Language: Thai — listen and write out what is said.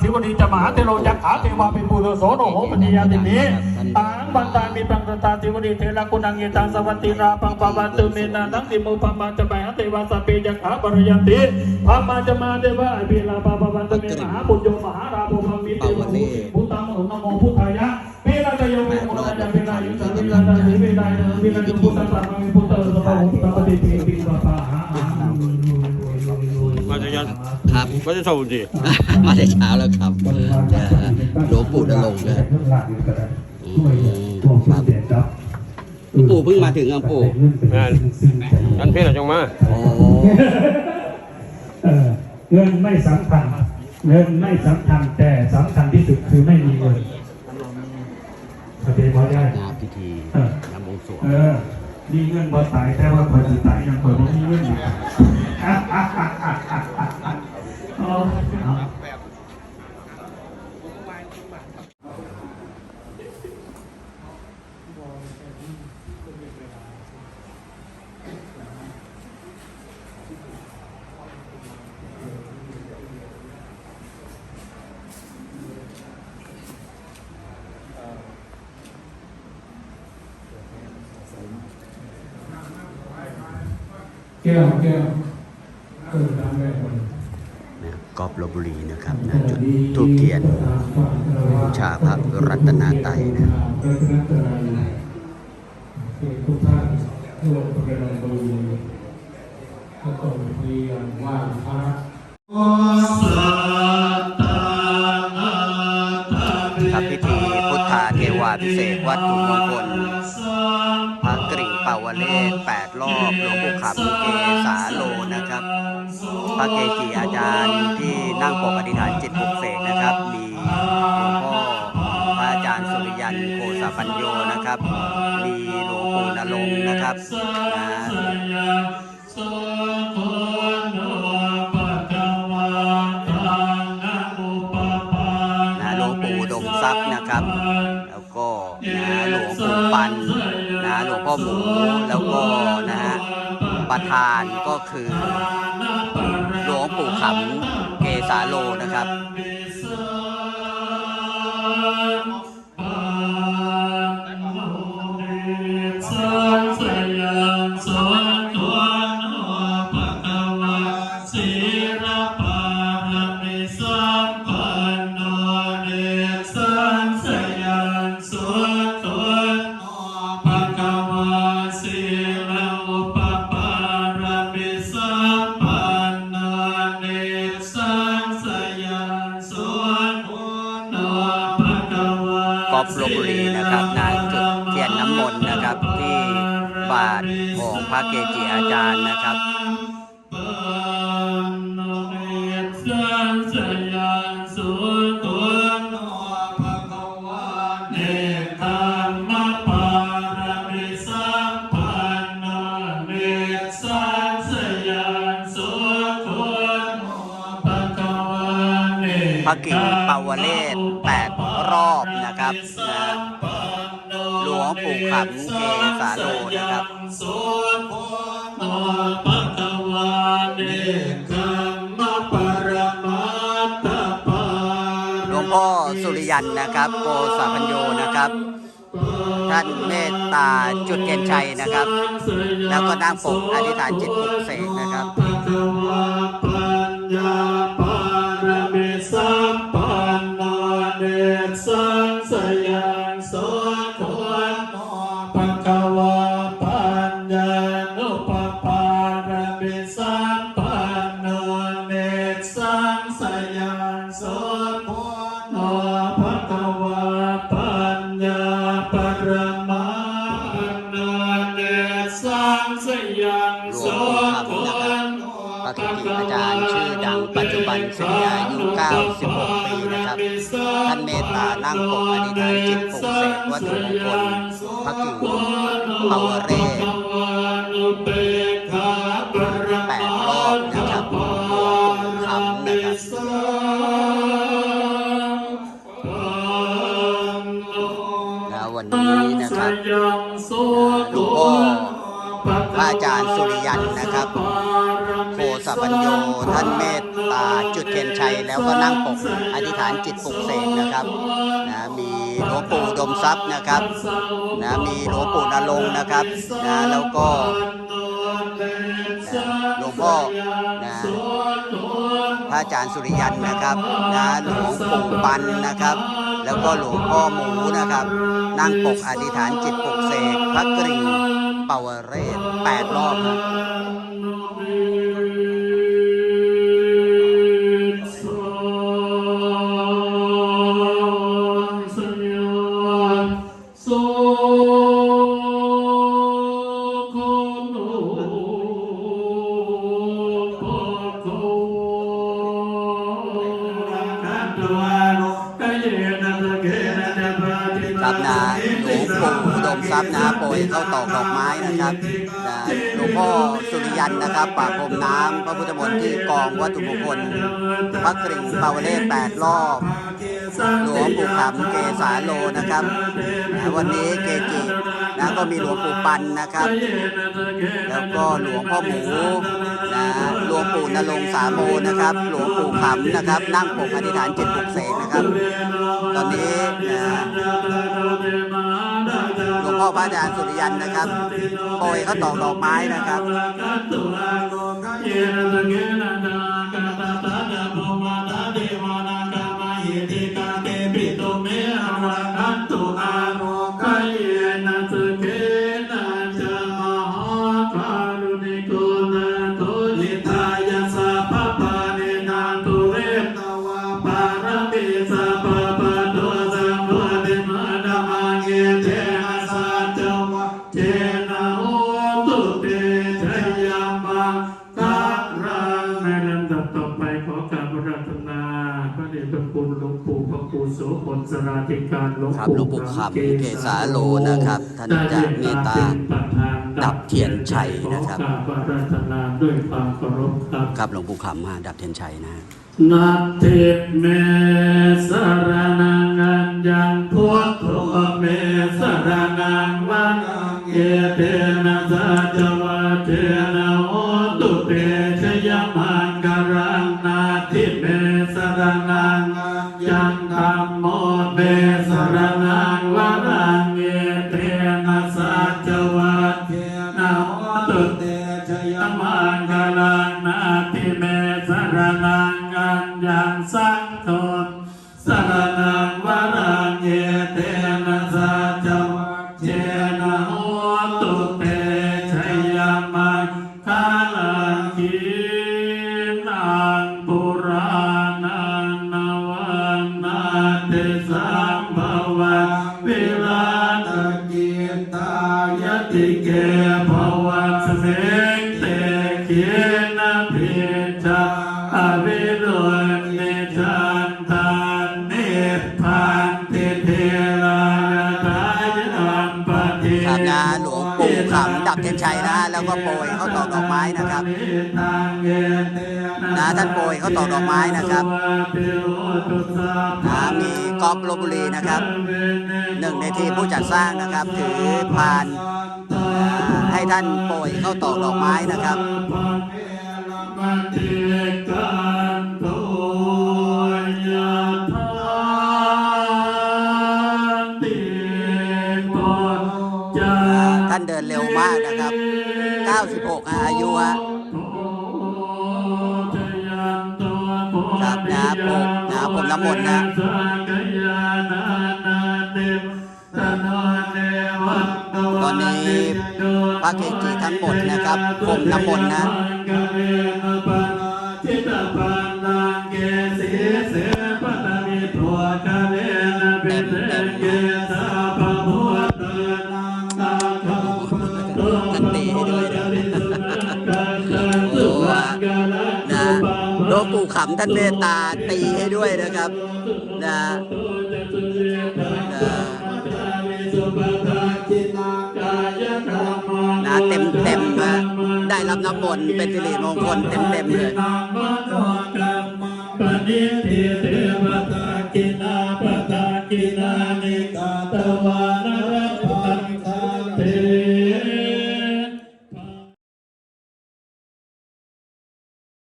ศิวนีจะมหาเทโรยักขาเทวาเป็นปุโรโสโนโหปฏิยาติเมตังบันตามีปังตาศิวนีเทระกุณังเยตังสวัสติราปังปะวันตุเมนานังติมุปมาจะไปหาเทวาสพเปยักขาปรยันติพามาจะมาเทวะอภิลาปะปะวันตุเมมหาปุญโยมหาราภพังมิเตวะพุทธังโอนะโมพุทธายะเวลาจะโยมโมนะจะเวลายุตติเวลาจะเวลาเวลาจะพุทธังสัมมังพุทธังสัมมังพุทธังปฏิปิปิปะปะหามาจะยัน ครับมาจะเท่าดีมาแต่เช้าแล้วครับเอ่อหลวงปู่นรงค์นะอืมครับหลวงปู่เพิ่งมาถึงครับปู่งานยันเพศจังมาโอ้เออเงินไม่สำคัญเงินไม่สำคัญแต่สำคัญที่สุดคือไม่มีเงินเข้าใจพอได้งานพิธีน้ำบวงสรวงเออมีเงินบ่ตายแต่ว่าคนจะตายยังคนไม่มีเงินอยู่อะอะอะอะอะอะอะเอาเอา แก้วแก้วเออทำได้หมดนะกอบลบบุรีนะครับนะจุดทูบเทียนบูชาพระรัตนตรัยนะรัตนตรัยคือทุกท่านที่ลงทะเบียนลงบริเวณก็ต้องเรียนว่าพระครับพิธีพุทธาเทวาพิเศษกวัตถุมงคลพระกริ่ง เป่าวเลศแปดรอบหลวงปู่ขำเกสาโลนะครับ พระเกจิอาจารย์ที่นั่งปกอธิษฐานจิตปลุกเสกนะครับ มีหลวงพ่อพระอาจารย์สุริยันโคสาปัญโยนะครับ มีหลวงปู่นรงค์นะครับนะนะหลวงปู่ดมทรัพย์นะครับ แล้วก็นะหลวงปู่ปัน นะหลวงพ่อหมูแล้วก็นะฮะประธานก็คือหลวงปู่ขำเกษาโลนะครับ บาทของพระเกจิอาจารย์นะครับพระกิ่งปาวเลศแปดรอบนะครับนะ วงปู่ขำเกสาโลนะครับหลวงพ่อสุริยันนะครับ โกสาพัญโยนะครับ ท่านเมตตาจุดเทียนชัยนะครับ แล้วก็นั่งปกอธิษฐานจิตปลุกเสกนะครับหลวงปู่ ขำนะครับพระเกจิอาจารย์ชื่อดังปัจจุบันซึ่งอายุ96 ปีนะครับ ท่านเมตตานั่งปกอธิษฐานจิตปลุกเสกวัตถุมงคลพระกิ่งปาวเรศ อพระอาจารย์สุริยันนะครับโคสะพปัญโยท่านเมตตาจุดเทียนชัยแล้วก็นั่งปกอธิษฐานจิตปลุกเสกนะครับนะมีหลวงปู่ดมทรัพย์นะครับนะมีหลวงปู่นรงนะครับนะแล้วก็หลวงพ่อนะพระอาจารย์สุริยันนะครับนะหลวงปู่ปันนะครับ แล้วก็หลวงพ่อหมูนะครับ นั่งปกอธิษฐานจิตปลุกเสกพระกริ่ง เป่าเรศแปดรอบครั อุดมทรัพย์นะโปรยเข้าตอกดอกไม้นะครับหลวงพ่อสุริยันนะครับปาบพรมน้ำพระพุทธมนต์ที่กองวัตถุมงคลพระกริ่งเป่าวเลศแปดรอบหลวงปู่ขำเกสาโลนะครับวันนี้เกจินะก็มีหลวงปู่ปันนะครับ แล้วก็หลวงพ่อหมูนะหลวงปู่นรงสามโมนะครับ หลวงปู่ขำนะครับ นั่งปกอธิษฐานจิตปลุกเสกนะครับ ตอนนี้นะ พ่อพระอาจารย์สุริยันนะครับโปรยเขาตอกดอกไม้นะครับ เจนะโหตุเตชยยามังตัรังในลำดับต่อไปขอการปรารถนาพระเดชพระคุณหลวงปู่พระครูโสพลสราธิการหลวงครับปู่หลวงปู่ขำเกษาโลนะครับ ท่านจะเมตตา ดับเทียนชัยนะครับ ขอการปรารถนาด้วยความเคารพครับครับหลวงปู่ขำฮะดับเทียนชัยนะฮะ นาเทเมสรนังอัญญังพุทโธเมสรนังวัน นาทิ ตายติเกภวะ อกดอกไม้นะครับนะท่านโปรยเขาตอกดอกไม้นะครับนะมีกอล์ฟลบบุรีนะครับหนึ่งในทีมผู้จัดสร้างนะครับถือพานให้ท่านโปรยเข้าตอกดอกไม้นะครับท่านเดินเร็ว อายุฮะครับนะผมนะผมน้ำมนต์นะตอนนี้พระเกจิทั้งหมดนะครับผมน้ำมนต์นะจิตปันนังเกสีเสปตมิโทกะเว ปู่ขำท่านเมตตาตีให้ด้วยนะครับนะนะเต็มเต็มๆนะได้รับน้ำมนต์เป็นสิริมงคลเต็มเต็มเลย